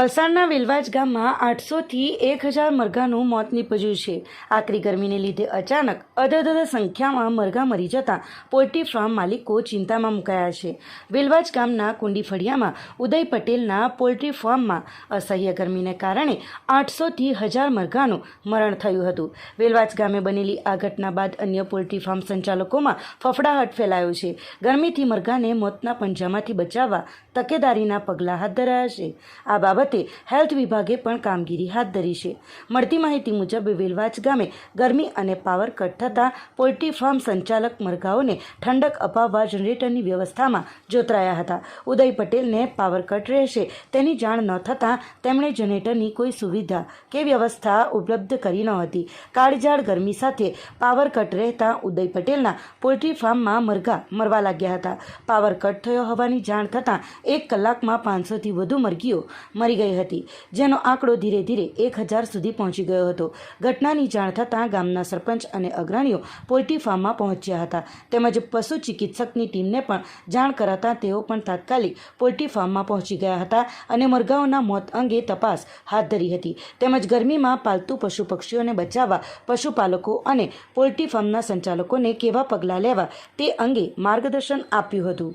વલસાડના વેલવાજ ગામમાં આઠસોથી એક હજાર મરઘાનું મોત નીપજ્યું છે. આકરી ગરમીને લીધે અચાનક અધધ સંખ્યામાં મરઘા મરી જતાં પોલ્ટ્રી ફાર્મ માલિકો ચિંતામાં મુકાયા છે. વેલવાજ ગામના કુંડી ફળિયામાં ઉદય પટેલના પોલ્ટ્રી ફાર્મમાં અસહ્ય ગરમીને કારણે આઠસોથી હજાર મરઘાનું મરણ થયું હતું. વેલવાજ ગામે બનેલી આ ઘટના બાદ અન્ય પોલ્ટ્રી ફાર્મ સંચાલકોમાં ફફડાહટ ફેલાયો છે. ગરમીથી મરઘાને મોતના પંજામાંથી બચાવવા તકેદારીના પગલાં હાથ ધરાયા છે. આ બાબતે હેલ્થ વિભાગે પણ કામગીરી હાથ ધરી છે. મળતી માહિતી મુજબ વેલવાચ ગામે ગરમી અને પાવર કટ થતાં પોલ્ટ્રી ફાર્મ સંચાલક મરઘાઓને ઠંડક અપાવવા જનરેટરની વ્યવસ્થામાં જોતરાયા હતા. ઉદય પટેલને પાવર કટ રહેશે તેની જાણ ન થતાં તેમણે જનરેટરની કોઈ સુવિધા કે વ્યવસ્થા ઉપલબ્ધ કરી ન હતી. કાળઝાળ ગરમી સાથે પાવર કટ રહેતા ઉદય પટેલના પોલ્ટ્રી ફાર્મમાં મરઘા મરવા લાગ્યા હતા. પાવર કટ થયો હોવાની જાણ થતાં એક કલાકમાં પાંચસોથી વધુ મરઘીઓ મરી ગઈ હતી, જેનો આંકડો ધીરે ધીરે એક હજાર સુધી પહોંચી ગયો હતો. ઘટનાની જાણ થતાં ગામના સરપંચ અને અગ્રણીઓ પોલ્ટ્રી ફાર્મમાં પહોંચ્યા હતા. તેમજ પશુ ચિકિત્સકની ટીમને પણ જાણ કરાતા તેઓ પણ તાત્કાલિક પોલ્ટ્રી ફાર્મમાં પહોંચી ગયા હતા અને મરઘાઓના મોત અંગે તપાસ હાથ ધરી હતી. તેમજ ગરમીમાં પાલતુ પશુ પક્ષીઓને બચાવવા પશુપાલકો અને પોલ્ટ્રી ફાર્મના સંચાલકોને કેવા પગલાં લેવા તે અંગે માર્ગદર્શન આપ્યું હતું.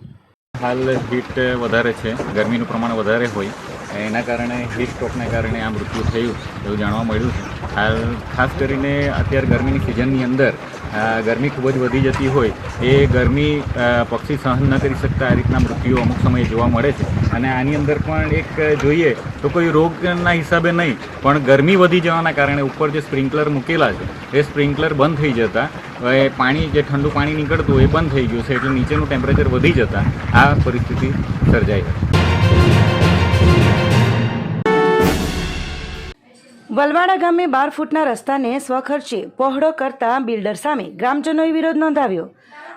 હાલ હીટ વધારે છે. ગરમીનું પ્રમાણ વધારે હોય. એના કારણે હીટ સ્ટ્રોકને કારણે આ મૃત્યુ થયું એવું જાણવા મળ્યું છે. હાલ, ખાસ કરીને અત્યારે ગરમીની સિઝનની અંદર ગરમી ખૂબ જ વધી જતી હોય, એ ગરમી પક્ષી સહન ન કરી શકતા આ રીતના મૃત્યુઓ અમુક સમયે જોવા મળે છે. અને આની અંદર પણ એક જોઈએ તો કોઈ રોગના હિસાબે નહીં, પણ ગરમી વધી જવાના કારણે ઉપર જે સ્પ્રિંકલર મૂકેલા છે, એ સ્પ્રિંકલર બંધ થઈ જતાં હવે પાણી જે ઠંડુ પાણી નીકળતું એ બંધ થઈ ગયું છે, એટલે નીચેનું ટેમ્પરેચર વધી જતાં આ પરિસ્થિતિ સર્જાઈ હતી. વલવાડા ગામે બાર ફૂટના રસ્તાને સ્વખર્ચે પહોળો કરતા બિલ્ડર સામે ગ્રામજનોએ વિરોધ નોંધાવ્યો.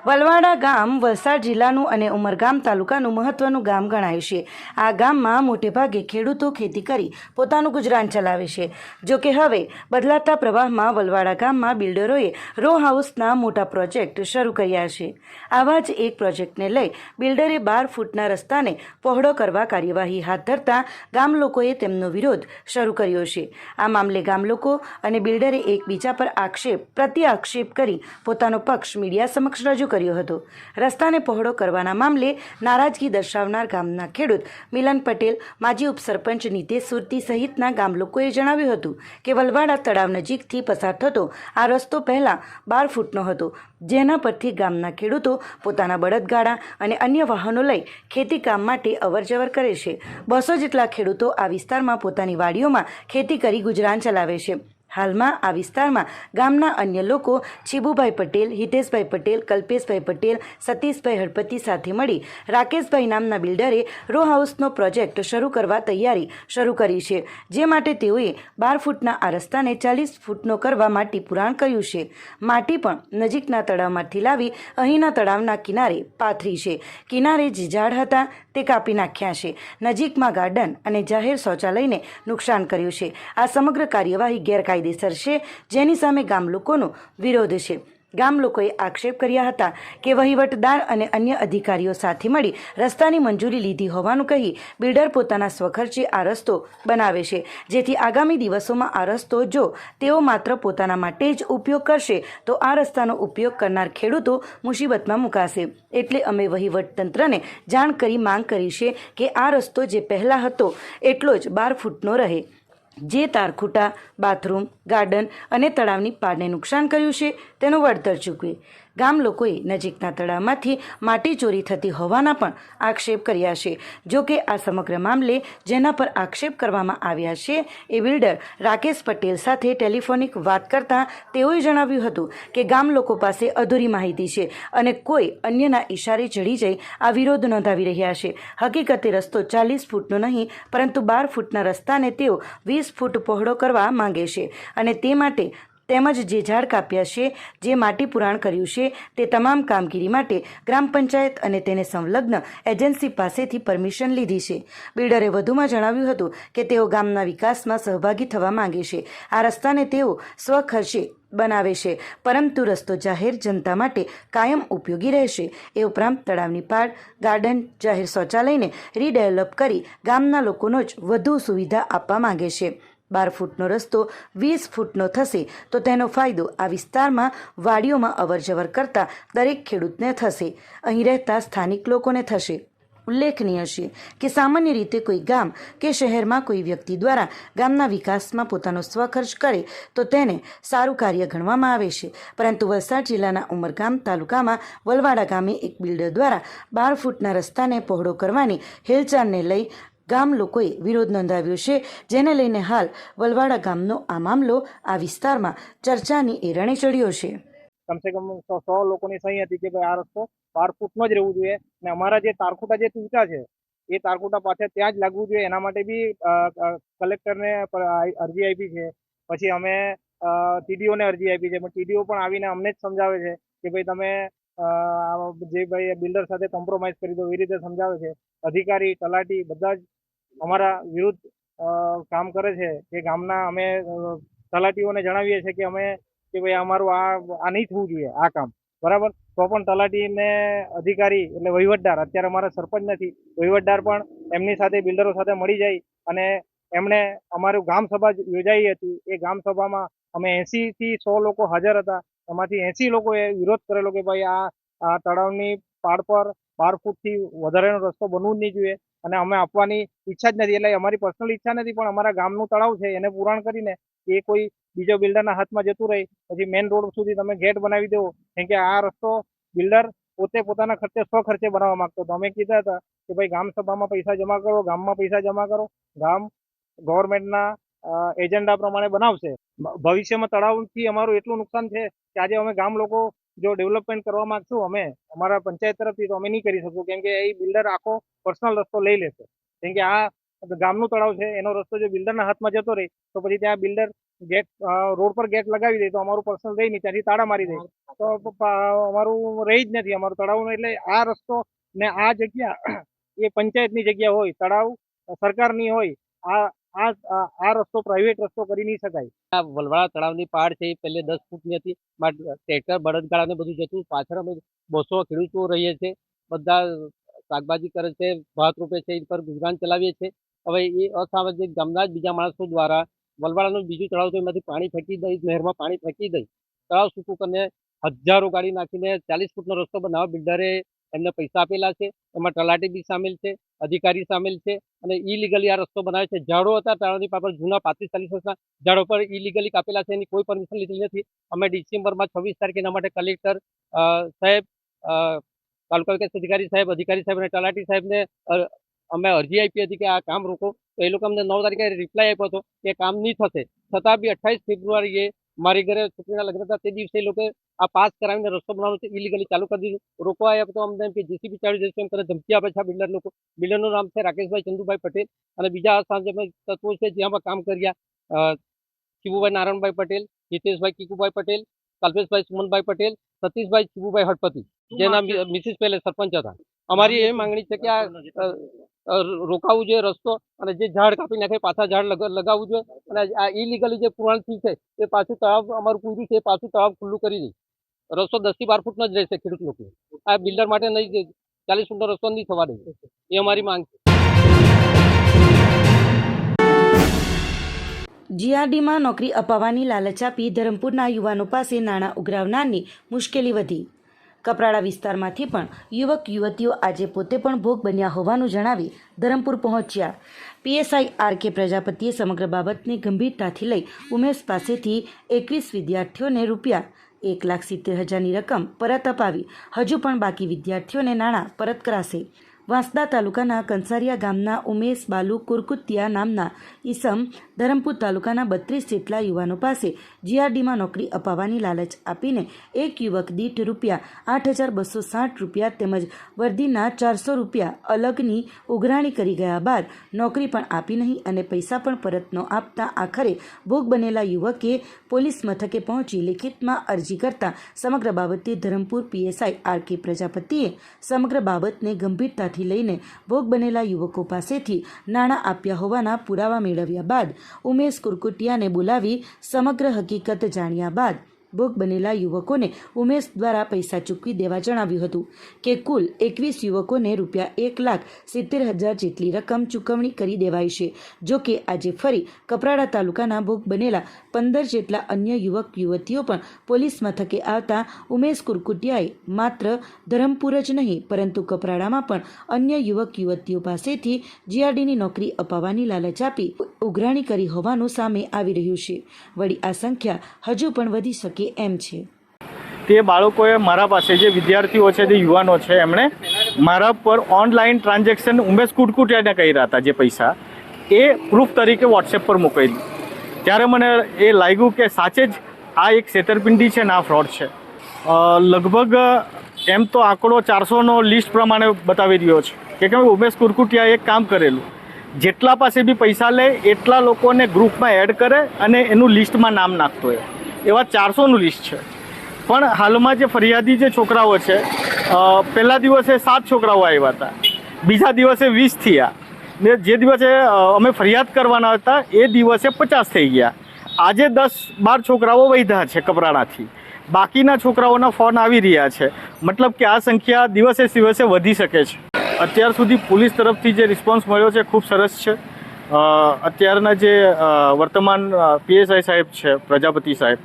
વલવાડા ગામ વલસાડ જિલ્લાનું અને ઉમરગામ તાલુકાનું મહત્વનું ગામ ગણાય છે. આ ગામમાં મોટેભાગે ખેડૂતો ખેતી કરી પોતાનું ગુજરાન ચલાવે છે. જો કે હવે બદલાતા પ્રવાહમાં વલવાડા ગામમાં બિલ્ડરોએ રો હાઉસના મોટા પ્રોજેક્ટ શરૂ કર્યા છે. આવા જ એક પ્રોજેક્ટને લઈ બિલ્ડરે બાર ફૂટના રસ્તાને પહોળો કરવા કાર્યવાહી હાથ ધરતા ગામ લોકોએ તેમનો વિરોધ શરૂ કર્યો છે. આ મામલે ગામ લોકો અને બિલ્ડરે એકબીજા પર આક્ષેપ પ્રતિ આક્ષેપ કરી પોતાનો પક્ષ મીડિયા સમક્ષ રજૂ કર્યો હતો. રસ્તાને પહોળો કરવાના મામલે નારાજગી દર્શાવનાર ગામના ખેડૂત મિલન પટેલ, માજી ઉપસરપંચ નીતેશ સુરતી સહિતના ગામ લોકોએ જણાવ્યું હતું કે વલવાડા તળાવ નજીકથી પસાર થતો આ રસ્તો પહેલાં બાર ફૂટનો હતો. જેના પરથી ગામના ખેડૂતો પોતાના બળદગાડા અને અન્ય વાહનો લઈ ખેતી કામ માટે અવરજવર કરે છે. બસો જેટલા ખેડૂતો આ વિસ્તારમાં પોતાની વાડીઓમાં ખેતી કરી ગુજરાન ચલાવે છે. હાલમાં આ વિસ્તારમાં ગામના અન્ય લોકો છીબુભાઈ પટેલ, હિતેશભાઈ પટેલ, કલ્પેશભાઈ પટેલ, સતીશભાઈ હળપતિ સાથે મળી રાકેશભાઈ નામના બિલ્ડરે રો હાઉસનો પ્રોજેક્ટ શરૂ કરવા તૈયારી શરૂ કરી છે, જે માટે તેઓએ બાર ફૂટના આ રસ્તાને ચાલીસ ફૂટનો કરવા માટી પુરાણ કર્યું છે. માટી પણ નજીકના તળાવમાંથી લાવી અહીંના તળાવના કિનારે પાથરી છે. કિનારે જે ઝાડ હતા તે કાપી નાખ્યા છે. નજીકમાં ગાર્ડન અને જાહેર શૌચાલયને નુકસાન કર્યું છે. આ સમગ્ર કાર્યવાહી ગેરકાયદેસર છે, જેની સામે ગામ લોકોનો વિરોધ છે. ગામ લોકોએ આક્ષેપ કર્યા હતા કે વહીવટદાર અને અન્ય અધિકારીઓ સાથે મળી રસ્તાની મંજૂરી લીધી હોવાનું કહી બિલ્ડર પોતાના સ્વખર્ચે આ રસ્તો બનાવે છે. જેથી આગામી દિવસોમાં આ રસ્તો જો તેઓ માત્ર પોતાના માટે જ ઉપયોગ કરશે, તો આ રસ્તાનો ઉપયોગ કરનાર ખેડૂતો મુસીબતમાં મુકાશે. એટલે અમે વહીવટતંત્રને જાણ કરી માંગ કરી છે કે આ રસ્તો જે પહેલાં હતો, એટલો જ બાર ફૂટનો રહે. જે તારખૂટા બાથરૂમ ગાર્ડન અને તળાવની પાડને નુકસાન કર્યું છે તેનું વળતર ચૂકવે. ગામ લોકોએ નજીકના તળાવમાંથી માટી ચોરી થતી હોવાના પણ આક્ષેપ કર્યા છે. જો કે આ સમગ્ર મામલે જેના પર આક્ષેપ કરવામાં આવ્યા છે એ બિલ્ડર રાકેશ પટેલ સાથે ટેલિફોનિક વાત કરતાં તેઓએ જણાવ્યું હતું કે ગામ લોકો પાસે અધૂરી માહિતી છે અને કોઈ અન્યના ઇશારે ચડી જઈ આ વિરોધ નોંધાવી રહ્યા છે. હકીકતે રસ્તો ચાલીસ ફૂટનો નહીં, પરંતુ બાર ફૂટના રસ્તાને તેઓ વીસ ફૂટ પહોળો કરવા માંગે છે અને તે માટે તેમજ જે ઝાડ કાપ્યા છે, જે માટી પુરાણ કર્યું છે, તે તમામ કામગીરી માટે ગ્રામ પંચાયત અને તેને સંલગ્ન એજન્સી પાસેથી પરમિશન લીધી છે. બિલ્ડરે વધુમાં જણાવ્યું હતું કે તેઓ ગામના વિકાસમાં સહભાગી થવા માંગે છે. આ રસ્તાને તેઓ સ્વખર્ચે બનાવે છે, પરંતુ રસ્તો જાહેર જનતા માટે કાયમ ઉપયોગી રહેશે. એ ઉપરાંત તળાવની પાડ ગાર્ડન, જાહેર શૌચાલયને રીડેવલપ કરી ગામના લોકોનો જ વધુ સુવિધા આપવા માંગે છે. બાર ફૂટનો રસ્તો, વીસ ફૂટનો થશે, તો તેનો ફાયદો આ વિસ્તારમાં વાડીઓમાં અવરજવર કરતા દરેક ખેડૂતને થશે. અહીં રહેતા સ્થાનિક લોકોને થશે. ઉલ્લેખનીય છે કે સામાન્ય રીતે કોઈ ગામ કે શહેરમાં કોઈ વ્યક્તિ દ્વારા ગામના વિકાસમાં પોતાનો સ્વખર્ચ કરે, તો તેને સારું કાર્ય ગણવામાં આવે છે. પરંતુ વલસાડ જિલ્લાના ઉમરગામ તાલુકામાં વલવાડા ગામે એક બિલ્ડર દ્વારા બાર ફૂટના રસ્તાને પહોળો કરવાની હિલચાલને લઈ ગામ લોકોએ વિરોધ નોંધાવ્યો છે, જેને લઈને હાલ વલવાડા ગામનો આ મામલો આ વિસ્તારમાં ચર્ચાની એરણે ચડ્યો છે. કમસે કમ સો સો લોકોની સહી હતી કે ભાઈ આ રસ્તો બાર ફૂટનો જ રહેવું જોઈએ અને અમારા જે તારખુટા જે તૂટા છે, એ તારખુટા પાસે ત્યાં જ લાગવું જોઈએ. એના માટે બી કલેક્ટરને અરજી આપી છે. પછી અમે ટીડીઓને અરજી આપી છે. ટીડીઓ પણ આવીને અમને જ સમજાવે છે કે ભાઈ તમે જે ભાઈ બિલ્ડર સાથે કોમ્પ્રોમાઇઝ કરી દો, એ રીતે સમજાવે છે. અધિકારી, તલાટી બધા જ અમારા વિરુદ્ધ કામ કરે છે. કે ગામના અમે તલાટીઓને જણાવીએ છીએ કે અમે, કે ભાઈ અમારું આ આ નહીં થવું જોઈએ, આ કામ. બરાબર? તો પણ તલાટીને અધિકારી એટલે વહીવટદાર, અત્યારે અમારા સરપંચ નથી. વહીવટદાર પણ એમની સાથે, બિલ્ડરો સાથે મળી જાય અને એમણે અમારું ગામ સભા યોજાઈ હતી. એ ગામ સભામાં અમે એસી થી સો લોકો હાજર હતા. એમાંથી એસી લોકોએ વિરોધ કરેલો કે ભાઈ આ આ તળાવની પાડ પર બાર ફૂટથી વધારેનો રસ્તો બનવું જ નહીં જોઈએ. અને અમે આપવાની ઈચ્છા જ નથી. એટલે અમારી પર્સનલ ઈચ્છા નથી, પણ અમારા ગામનું તળાવ છે, એને પુરાણ કરીને એ કોઈ બીજો બિલ્ડરના હાથમાં જતું રહે, પછી મેઇન રોડ સુધી તમે ગેટ બનાવી દો. કેમ કે આ રસ્તો બિલ્ડર પોતે પોતાના ખર્ચે સ્વ ખર્ચે બનાવવા માંગતો હતો. અમે કીધા હતા કે ભાઈ ગામ સભામાં પૈસા જમા કરો, ગામમાં પૈસા જમા કરો. ગામ ગવર્મેન્ટના એજન્ડા પ્રમાણે બનાવશે. ભવિષ્યમાં તળાવથી અમારું એટલું નુકસાન છે કે આજે અમે ગામ લોકો જો ડેવલપમેન્ટ કરવા માંગશું અમે, અમારા પંચાયત તરફથી તો અમે નહીં કરી શકશું, કેમ કે એ બિલ્ડર આખો પર્સનલ રસ્તો લઈ લેશે. કેમ કે આ ગામનું તળાવ છે, એનો રસ્તો જો બિલ્ડરના હાથમાં જતો રહે, તો પછી ત્યાં બિલ્ડર ગેટ રોડ પર ગેટ લગાવી દે, તો અમારું પર્સનલ રહી નહીં, ત્યાંથી તાળા મારી દે. તો અમારું રહી જ નથી, અમારું તળાવનું એટલે આ રસ્તો ને આ જગ્યા, એ પંચાયતની જગ્યા હોય, તળાવ સરકારની હોય, આ આ આ- રસ્તો પ્રાઇવેટ રસ્તો કરી નહીં શકાય. આ વલવાડા તળાવની પાડ છે, એ પહેલે દસ ફૂટની હતી ટ્રેક્ટર બળદગાડા ને બધું જતું. પાછળ અમે બસો ખેડૂતો રહીએ છીએ. બધા શાકભાજી કરે છે, ભાત રોપે છે એ પર ગુજરાન ચલાવીએ છીએ. હવે એ અસામાજિક ગામના જ બીજા માણસો દ્વારા વલવાડાનું બીજું તળાવ તો એમાંથી પાણી ફેંકી દઈ, નહેરમાં પાણી ફેંકી દઈ. તળાવ સૂકું કરીને હજારો ગાડી નાખીને ચાલીસ ફૂટનો રસ્તો બનાવવા બિલ્ડરે એમને પૈસા આપેલા છે, એમાં તલાટી બી સામેલ છે, અધિકારી સામેલ છે અને ઇલીગલી આ રસ્તો બનાવે છે. ઝાડો હતા તળાવની પાછળ જૂના પાંત્રીસ, ચાલીસ વર્ષના ઝાડો પર ઇલીગલી કાપેલા છે, એની કોઈ પરમિશન લીધેલી નથી. અમે ડિસેમ્બરમાં છવ્વીસ તારીખે એના માટે કલેક્ટર સાહેબ તાલુકા વિકાસ અધિકારી સાહેબ અધિકારી સાહેબ અને તલાટી સાહેબને અમે અરજી આપી હતી કે આ કામ રોકો. તો એ લોકો અમને નવ તારીખે રિપ્લાય આપ્યો હતો કે કામ નહીં થશે. છતાં બી અઠ્ઠાવીસ ફેબ્રુઆરીએ મારી ઘરે છોકરીના લગ્ન હતા તે દિવસે લોકો આ પાસ કરાવીને રસ્તો બનાવવાનો ઇલીગલી ચાલુ કરી દીધું. રોકવા આવ્યા તો અમને કે જેસીબી ચાલુ જશે એમ કરે ધમકી આપે છે આ બિલ્ડર લોકો. બિલ્ડરનું નામ છે રાકેશભાઈ ચંદુભાઈ પટેલ અને બીજા સાંજે તત્વો છે જ્યાં કામ કર્યા. શિવુભાઈ નારાયણભાઈ પટેલ હિતેશભાઈ કીકુભાઈ પટેલ કલ્પેશભાઈ સુમનભાઈ પટેલ સતીશભાઈ શિવુભાઈ હડપતિ જેના મિસિસ પહેલે સરપંચ હતા. અમારી એ માંગણી છે કે આ રોકાવું જોઈએ રસ્તો અને જે ઝાડ કાપી નાખે પાછા ઝાડ લગાવવું જોઈએ અને આ ઇલીગલી જે પુરાણથી છે એ પાછું તળાવ, અમારું પૂર્યું છે એ પાછું તળાવ ખુલ્લું કરી દે. રસ્તો દસથી બાર ફૂટનો જ રહેશે ખેડૂત લોકો. આ બિલ્ડર માટે નહીં ચાલીસ ફૂટનો રસ્તો નહીં થવા દે. એ અમારી માંગ છે. જીઆરડીમાં નોકરી અપાવવાની લાલચ આપી ધરમપુરના યુવાનો પાસે નાણાં ઉઘરાવનારની મુશ્કેલી વધી. કપરાડા વિસ્તારમાંથી પણ યુવક, યુવતીઓ આજે પોતે પણ ભોગ બન્યા હોવાનું જણાવી ધરમપુર પહોંચ્યા. પીએસઆઈ આર કે પ્રજાપતિએ સમગ્ર બાબતને ગંભીરતાથી લઈ ઉમેશ પાસેથી એકવીસ વિદ્યાર્થીઓને રૂપિયા એક લાખ સિત્તેર હજારની રકમ પરત અપાવી. હજુ પણ બાકી વિદ્યાર્થીઓને નાણાં પરત કરાશે. વાંસદા તાલુકાના કંસારિયા ગામના ઉમેશ બાલુ કુરકુતિયા નામના ઈસમ ધરમપુર તાલુકાના બત્રીસ જેટલા યુવાનો પાસે જીઆરડીમાં નોકરી અપાવવાની લાલચ આપીને એક યુવક દીઠ રૂપિયા આઠ હજાર બસો સાઠ રૂપિયા તેમજ વર્દીના ચારસો રૂપિયા અલગની ઉઘરાણી કરી ગયા બાદ નોકરી પણ આપી નહીં અને પૈસા પણ પરત ન આપતા આખરે ભોગ બનેલા યુવકે પોલીસ મથકે પહોંચી લિખિતમાં અરજી કરતા સમગ્ર બાબતે ધરમપુર પીએસઆઈ આર કે પ્રજાપતિએ સમગ્ર બાબતને ગંભીરતાથી લઈને ભોગ બનેલા યુવકો પાસેથી નાણાં આપ્યા હોવાના પુરાવા મેળવ્યા બાદ ઉમેશ કુરકુટિયાને બોલાવી સમગ્ર હકીકત જાણ્યા બાદ ભોગ બનેલા યુવકોને ઉમેશ દ્વારા પૈસા ચૂકવી દેવા જણાવ્યું હતું કે કુલ એકવીસ યુવકોને રૂપિયા એક લાખ સિત્તેર હજાર જેટલી રકમ ચૂકવણી કરી દેવાઈ છે. જો કે આજે ફરી કપરાડા તાલુકાના ભોગ બનેલા પંદર જેટલા અન્ય યુવક યુવતીઓ પણ પોલીસ મથકે આવતા ઉમેશ કુરકુટિયાએ માત્ર ધરમપુર જ નહીં, પરંતુ કપરાડામાં પણ અન્ય યુવક યુવતીઓ પાસેથી જીઆરડીની નોકરી અપાવવાની લાલચ આપી ઉઘરાણી કરી હોવાનું સામે આવી રહ્યું છે. વળી આ સંખ્યા હજુ પણ વધી શકે એમ છે. તે બાળકોએ મારા પાસે જે વિદ્યાર્થીઓ છે, જે યુવાનો છે, એમણે મારા પર ઓનલાઈન ટ્રાન્ઝેક્શન ઉમેશ કુટકુટિયાને કર્યા હતા જે પૈસા, એ પ્રૂફ તરીકે વોટ્સએપ પર મોકલી ત્યારે મને એ લાગ્યું કે સાચે જ આ એક છેતરપિંડી છે ને આ ફ્રોડ છે. લગભગ એમ તો આંકડો ચારસોનો લિસ્ટ પ્રમાણે બતાવી રહ્યો છે કે કેમ ઉમેશ કુરકુટિયાએ એક કામ કરેલું. જેટલા પાસે બી પૈસા લે, એટલા લોકોને ગ્રુપમાં એડ કરે અને એનું લિસ્ટમાં નામ નાખતો હોય. એવા ચારસોનું લિસ્ટ છે. પણ હાલમાં જે ફરિયાદી જે છોકરાઓ છે પહેલા દિવસે સાત છોકરાઓ આવ્યા હતા. બીજા દિવસે વીસ થયા. ને જે દિવસે અમે ફરિયાદ કરવાના હતા, એ દિવસે પચાસ થઈ ગયા. આજે દસ બાર છોકરાઓ વૈધા છે કપરાણાથી. બાકીના છોકરાઓના ફોન આવી રહ્યા છે. મતલબ કે આ સંખ્યા દિવસે દિવસે વધી શકે છે. અત્યાર સુધી પોલીસ તરફથી જે રિસ્પોન્સ મળ્યો છે, ખૂબ સરસ છે. અત્યારના જે વર્તમાન પીએસઆઈ સાહેબ છે, પ્રજાપતિ સાહેબ,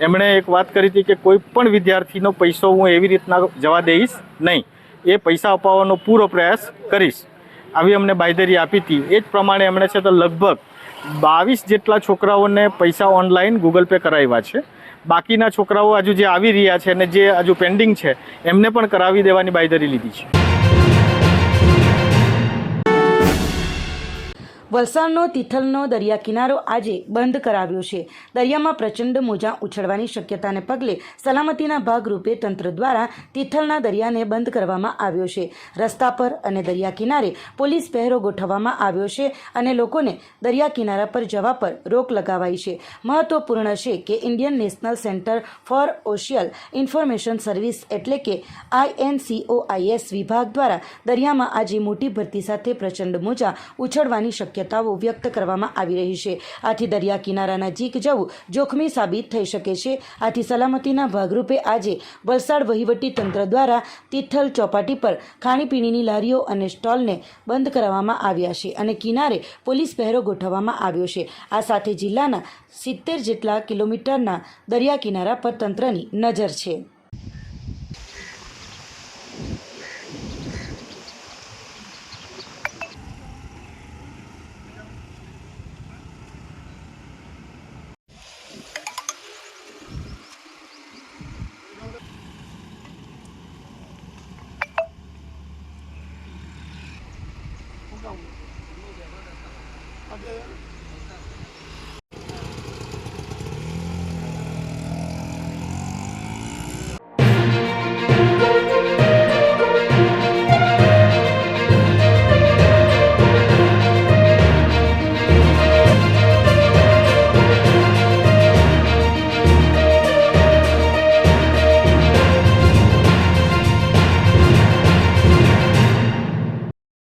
એમણે એક વાત કરી હતી કે કોઈ પણ વિદ્યાર્થીનો પૈસો હું એવી રીતના જવા દઈશ નહીં. એ પૈસા અપાવવાનો પૂરો પ્રયાસ કરીશ. આવી અમને બાંયધરી આપી હતી. એ જ પ્રમાણે એમણે છે તો લગભગ બાવીસ જેટલા છોકરાઓને પૈસા ઓનલાઈન ગૂગલ પે કરાવ્યા છે. બાકીના છોકરાઓ હજુ જે આવી રહ્યા છે અને જે હજુ પેન્ડિંગ છે, એમને પણ કરાવી દેવાની બાંયધરી લીધી છે. વલસાડનો તિથલનો દરિયા કિનારો આજે બંધ કરાવ્યો છે. દરિયામાં પ્રચંડ મોજા ઉછળવાની શક્યતાને પગલે સલામતીના ભાગરૂપે તંત્ર દ્વારા તિથલના દરિયાને બંધ કરવામાં આવ્યો છે. રસ્તા પર અને દરિયા કિનારે પોલીસ પહેરો ગોઠવવામાં આવ્યો છે અને લોકોને દરિયા કિનારા પર જવા પર રોક લગાવાઈ છે. મહત્વપૂર્ણ છે કે Indian national centre for ocean information service એટલે કે આઈએનસીઓઆઈએસ વિભાગ દ્વારા દરિયામાં આજે મોટી ભરતી સાથે પ્રચંડ મોજા ઉછળવાની શક્યતાઓ વ્યક્ત કરવામાં આવી રહી છે. આથી દરિયા કિનારા નજીક જવું જોખમી સાબિત થઈ શકે છે. આથી સલામતીના ભાગરૂપે આજે વલસાડ વહીવટી તંત્ર દ્વારા તિથલ ચોપાટી પર ખાણીપીણીની લારીઓ અને સ્ટોલને બંધ કરાવવામાં આવ્યા છે અને કિનારે પોલીસ પહેરો ગોઠવવામાં આવ્યો છે. આ સાથે જિલ્લાના સિત્તેર જેટલા કિલોમીટરના દરિયા કિનારા પર તંત્રની નજર છે.